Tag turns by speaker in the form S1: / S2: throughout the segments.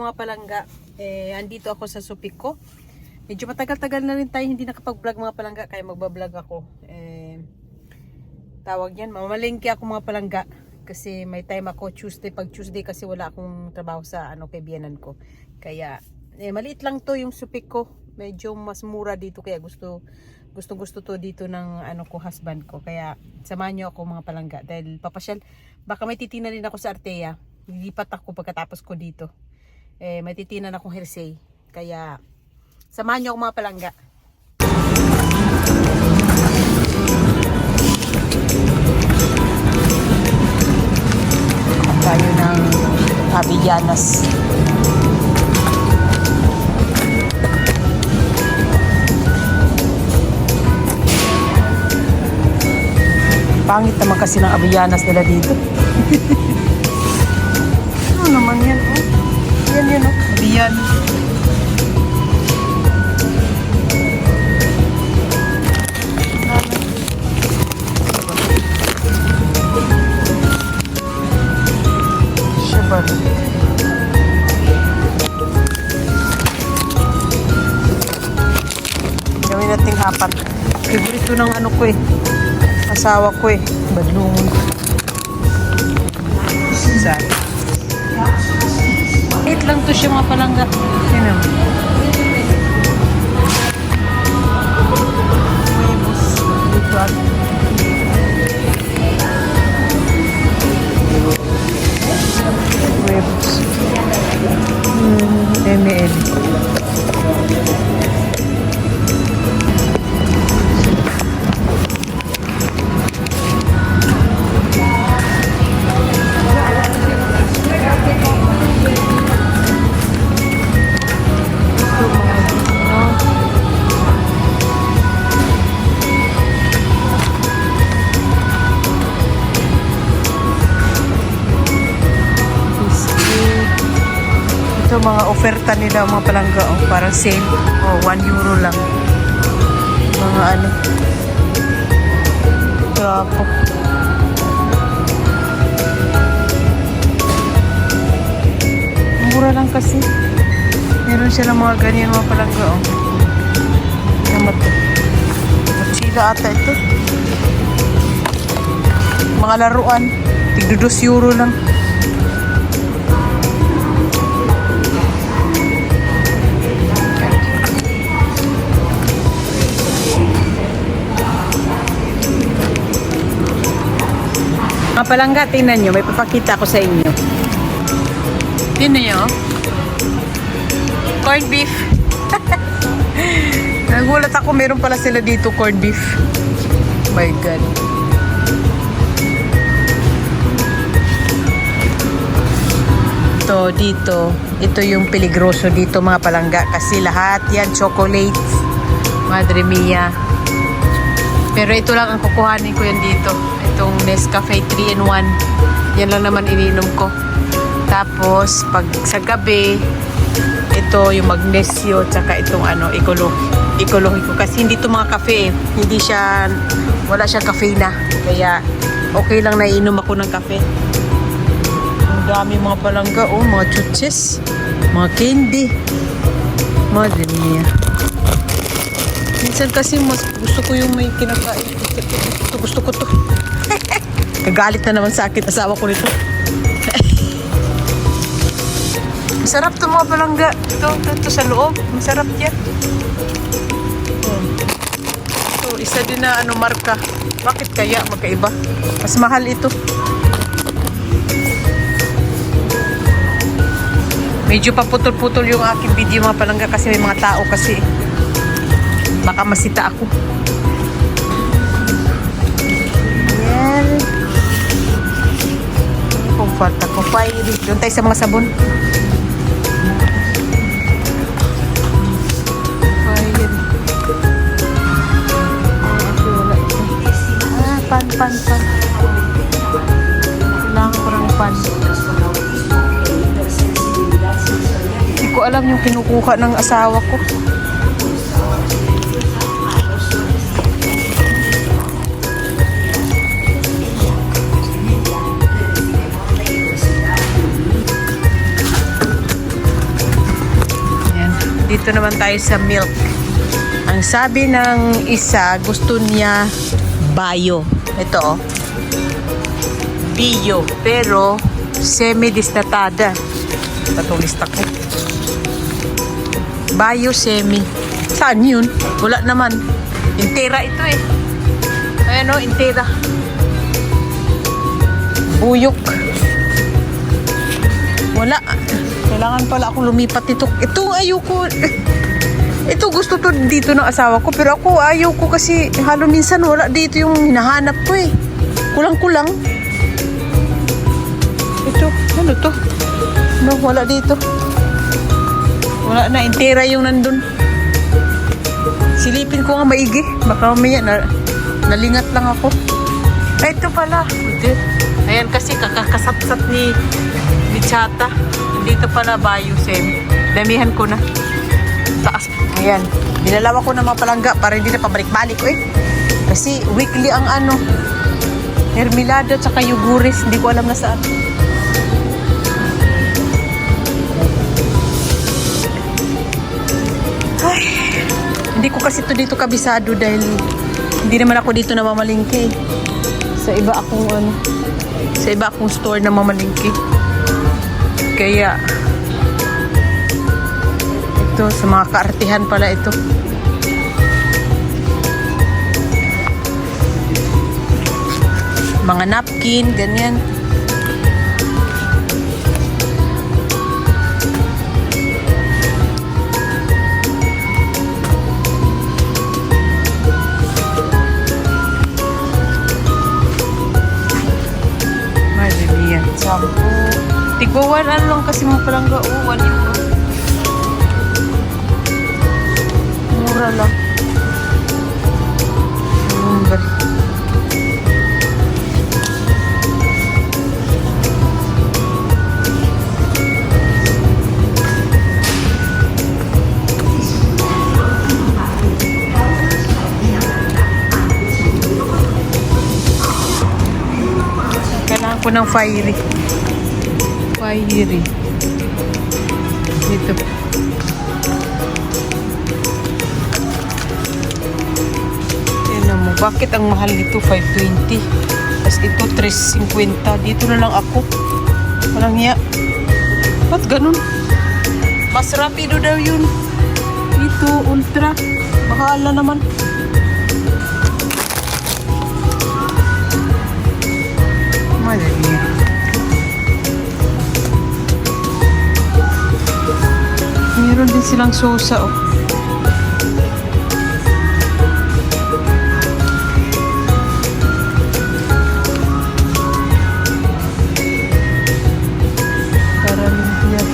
S1: mga palangga. Eh, andito ako sa supik ko. Medyo matagal-tagal na rin tayo hindi nakapag-vlog mga palangga kaya magbablog ako. Eh, tawag yan, mamalengke ako mga palangga. Kasi may time ako Tuesday, pag Tuesday kasi wala akong trabaho sa ano kay biyanan ko. Kaya, eh, maliit lang to yung supik ko. Medyo mas mura dito kaya gusto gusto gusto to dito ng ano ko husband ko kaya samahan niyo ako mga palangga dahil papasyal baka may titina rin ako sa Artea lilipat ako pagkatapos ko dito eh may titinan akong hersey kaya samahan niyo ako mga palangga. Tayo ng Avillanas Pangit naman kasi ng Avillanas nila dito. yan. Avillanas. Chevrolet. Gawin natin apat. Favorito ng ano ko eh asawa ko eh. Badlungon. Sad. Wait to siya mga palangga. Yan o. Dito Ito mga oferta nila mga palangga oh, parang sale. Oh, 1 euro lang. Mga ano. Grapo. Mura lang kasi. Meron sila mga ganyan mga palangga oh. Naman to. Mochila ata ito. Mga laruan. Tigdo 2 euro lang. Palangga, tingnan nyo. May papakita ko sa inyo. Tingnan nyo. Corned beef. Nagulat ako, meron pala sila dito corned beef. My God. Ito, dito. Ito yung peligroso dito mga palangga. Kasi lahat yan, chocolates. Madre mia. Pero ito lang ang kukuhanin ko yan dito. Itong Nescafe 3 in 1. Yan lang naman ininom ko. Tapos, pag sa gabi, ito yung magnesio, tsaka itong ano, ekologi. Ekologi ko. Kasi hindi ito mga kafe eh. Hindi siya, wala siya cafe na. Kaya, okay lang na inom ako ng kafe. Ang dami mga palangga, oh, mga chuches, mga candy. Madre mia. Minsan kasi mas gusto ko yung may kinakain. Gusto, gusto ko to. Kagalit na naman sa akin asawa ko nito. Masarap to mga palangga. Ito, ito, ito sa loob. Masarap yan. Hmm. Ito, isa din na ano, marka. Bakit kaya magkaiba? Mas mahal ito. Medyo paputol-putol yung aking video mga palangga kasi may mga tao kasi. Baka masita ako. Falta ko pa, doon tayo sa mga sabon. Ito. Ah, pan, pan, pan. Kailangan ko ng pan. Hindi ko alam yung kinukuha ng asawa ko. Dito naman tayo sa milk. Ang sabi ng isa, gusto niya bio. Ito oh. Bio. Pero semi-distatada. Patulista ko. Bio semi. Saan yun? Wala naman. Intera ito eh. Ayan o, intera. Buyok. Wala. Kailangan pala ako lumipat ito. Ito ayoko. Ito gusto to dito ng asawa ko. Pero ako ayaw ko kasi halo minsan wala dito yung hinahanap ko eh. Kulang-kulang. Ito. Ano to? No, wala dito. Wala na. Intera yung nandun. Silipin ko nga maigi. Baka mamaya na, nalingat lang ako. Ay, ito pala. Ayan kasi kakakasat-sat ni, ni Chata. Dito pala Bayo Sem. Damihan ko na. Taas. Ayan. Dinalawa ko ng mga palangga para hindi na pabalik-balik. Eh. Kasi weekly ang ano. Hermilado at saka yuguris. Hindi ko alam na saan. Ay. Hindi ko kasi to dito kabisado dahil hindi naman ako dito namamalingki. Sa iba akong ano, sa iba akong store na mamalingki. Kaya ito sa mga kaartihan pala ito. Mga napkin, ganyan. Mia. Sampo. Tigwawan ano lang kasi mo palang ga. Oh, 1 euro. Mura lang. Ba- Kailangan ko ng fiery. Fiery. Dito. Tignan mo, bakit ang mahal nito 520? Tapos ito 350. Dito na lang ako. Walang hiya. Ba't ganun? Mas rapido daw yun. Dito, ultra. Bahala naman. Madre mía. Meron din silang sosa, oh. Limpiar.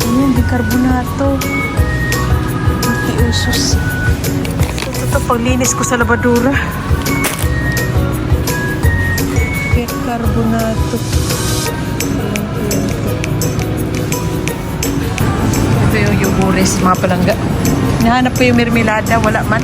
S1: Ano yung bicarbonato? Multi usos. Ito, ito, paglinis ko sa labadura. Bicarbonato. Ito yung yugures, mga palangga. Nahanap ko yung mermelada, wala man.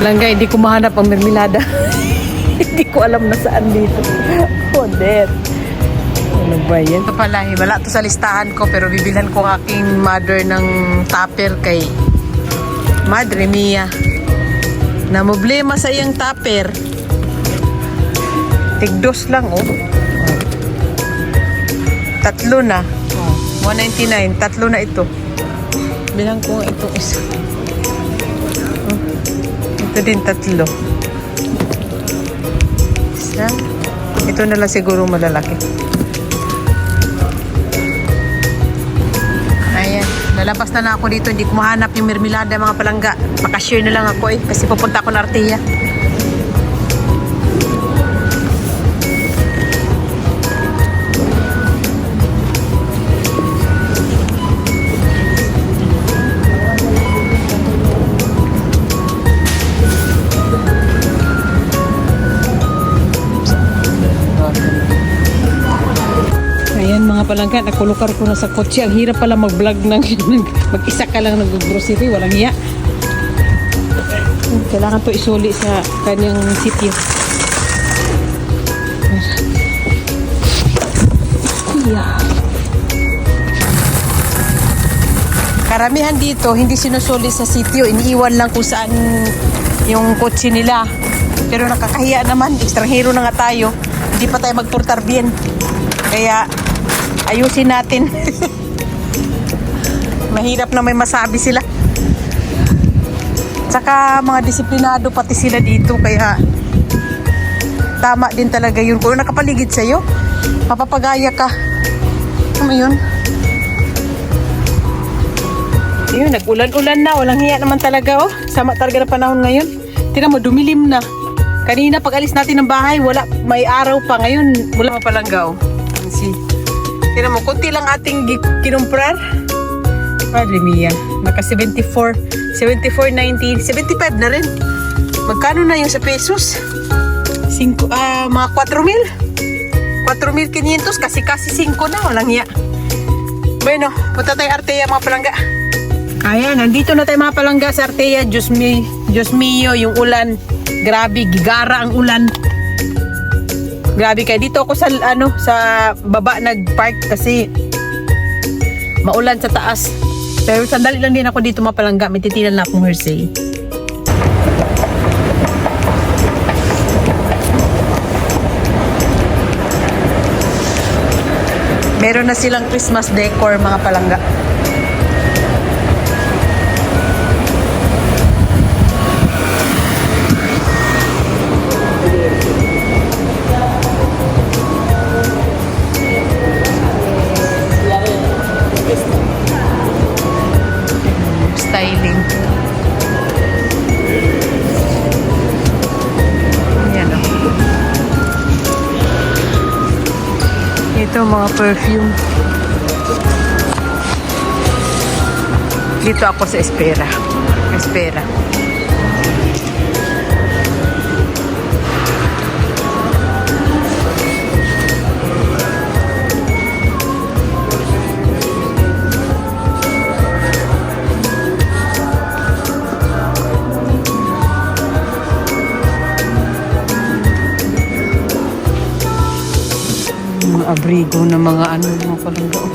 S1: Langga, hindi ko mahanap ang mermelada. hindi ko alam na saan dito. Joder. Ano ba yan? Ito pala, eh, wala to sa listahan ko pero bibilhan ko aking mother ng tupper kay Madre Mia. Na problema sa iyang tupper. Tigdos lang, oh. Tatlo na. Oh, 199. Tatlo na ito. Bilang ko itong isa. Ito din tatlo. Isa. Ito na lang siguro malalaki. Ayan. Lalabas na na ako dito, hindi ko mahanap yung mermelada mga palangga. Pakashare na lang ako eh, kasi pupunta ako ng Arteya. Mga palangga, nakulukar ko na sa kotse. Ang hirap pala mag-vlog ng mag-isa ka lang nag-grocery, walang hiya. Kailangan to isuli sa kanyang. Yeah. Karamihan dito, hindi sinusuli sa sitio. Iniiwan lang kung saan yung kotse nila. Pero nakakahiya naman, ekstranghero na nga tayo. Hindi pa tayo magportar bien. Kaya ayusin natin. Mahirap na may masabi sila. Tsaka mga disiplinado pati sila dito kaya tama din talaga yun. Kung nakapaligid sa'yo, mapapagaya ka. Ano yun? Yun, nag-ulan-ulan na. Walang hiya naman talaga, oh. Sama talaga ng panahon ngayon. Tingnan mo, dumilim na. Kanina pag alis natin ng bahay, wala, may araw pa. Ngayon, wala pa palangga, oh. Si, tingnan mo, kunti lang ating kinumprar. Madre mia, naka 74, 74.90, 75 na rin. Magkano na yung sa pesos? Cinco, ah, mga 4 mil? 4,500 kasi kasi 5 na, walang hiya. Bueno, punta tayo Artea mga palangga. Ayan, nandito na tayo mga palangga sa Artea. Diyos, mi, Diyos mio, yung ulan. Grabe, gigara ang ulan. Grabe kaya dito ako sa ano sa baba nag-park kasi maulan sa taas. Pero sandali lang din ako dito mga palangga. May titinan na akong Hersey. Meron na silang Christmas decor mga palangga. Mga perfume. Dito ako sa Espera. Espera. Mga abrigo na mga ano mga palangga. oh.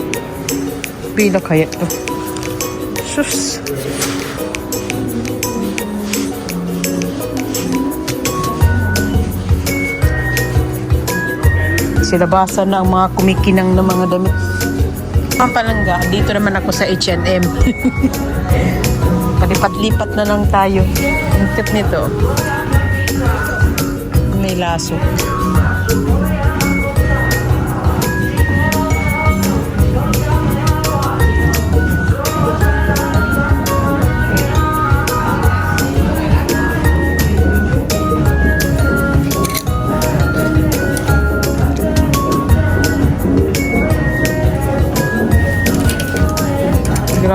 S1: Pila kaya to? Sus. Silabasan na ang mga kumikinang na mga damit. Ang dito naman ako sa H&M. Palipat-lipat na lang tayo. Ang tip nito. May laso.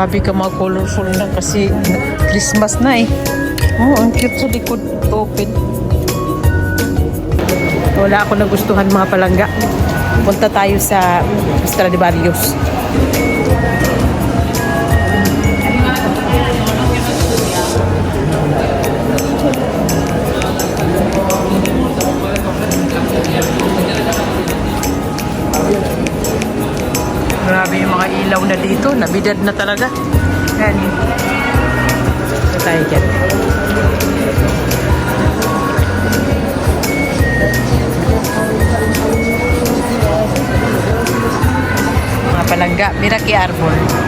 S1: Grabe ka mga colorful na kasi Christmas na eh. Oh, ang cute sa likod. Open. Wala ako nagustuhan mga palangga. Punta tayo sa Stradivarius. Ilaw na dito. Nabidad na talaga. Yan. Ito tayo dyan. Mga palangga. Miraki Arbor.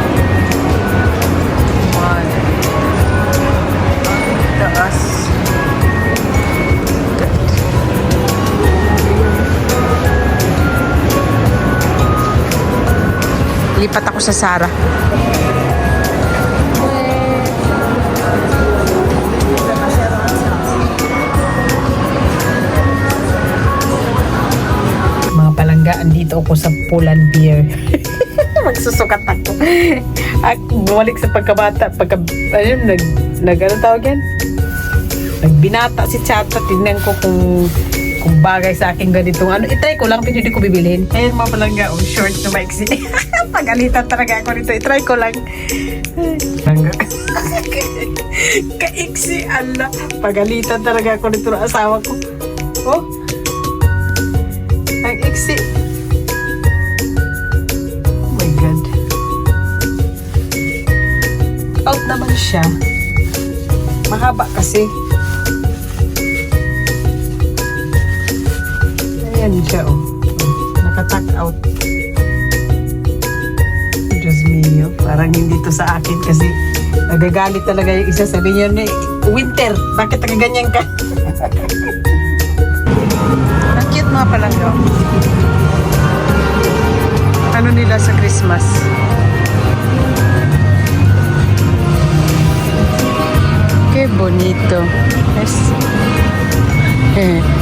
S1: Lipat ako sa Sara. Mga palangga, andito ako sa Pulan Beer. Magsusukat ako. At bumalik sa pagkabata, pagka, ayun, nag, nag, ano tawag yan? Nagbinata si Chata, tignan ko kung kung bagay sa akin ganitong ano. I-try ko lang, hindi ko bibilhin. Ayun mga palangga, oh, short na maiksi. Pagalitan talaga ako nito. I-try ko lang. Palangga. Kaiksi, ala. Pagalitan talaga ako nito ng asawa ko. Oh. Ang iksi. Oh my God. Out naman siya. Mahaba kasi. Ayan siya, oh. Nakatak out. Diyos mio. Parang hindi to sa akin kasi nagagalit talaga yung isa. Sabi niya, "Ni- winter, bakit nagaganyan ka? Ang cute mga palangga. Ano nila sa Christmas? Qué bonito. Es... Eh.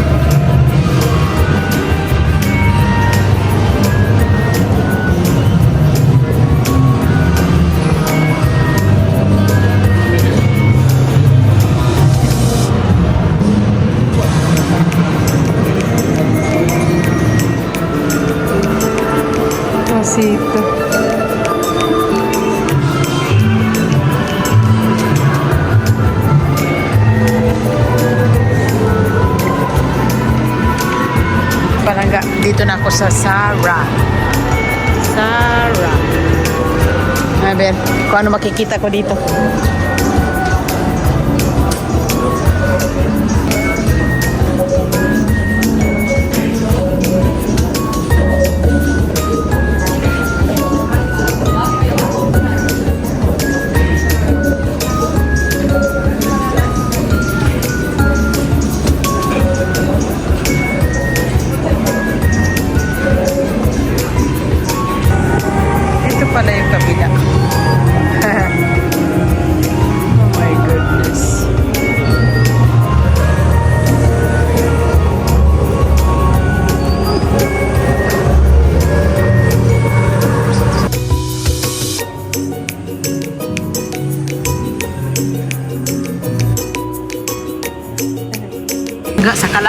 S1: Palangga, dito na ako sa Sara. Sara. Ver, kung ano makikita ko dito.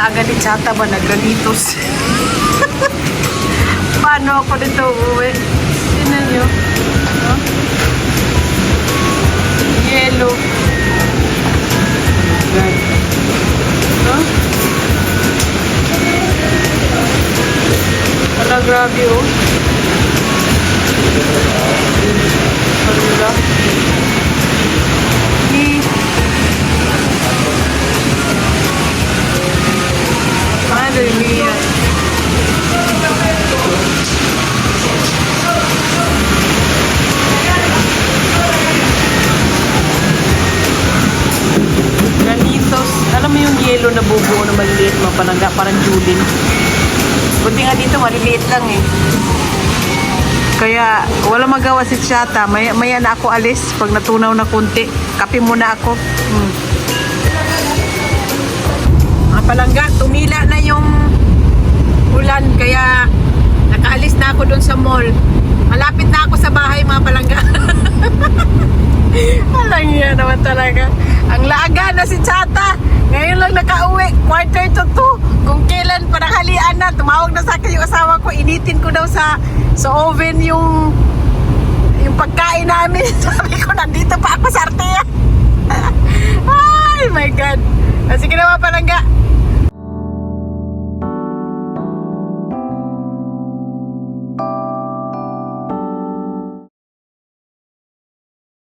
S1: Kalaagan ni Chata ba nagranitos? Paano ako dito uuwi? Tingnan nyo. No? Yellow. God. No? Wala, grabe oh. Wala. Palangga, parang julin. Buti nga dito, maliliit lang eh. Kaya wala magawa si Chata. Maya, maya na ako alis pag natunaw na kunti. Kape muna ako. Hmm. Mga palangga, tumila na yung ulan. Kaya nakaalis na ako doon sa mall. Malapit na ako sa bahay mga palangga. Alang yan naman talaga. Ang laaga na si Chata. Ngayon lang nakauwi. Quarter to two. Kung kailan pananghalian na, tumawag na sa akin yung asawa ko. Initin ko daw sa sa oven yung yung pagkain namin. Sabi ko, nandito pa ako sa Artea. Ay, my God. Ah, Sige na mga palangga.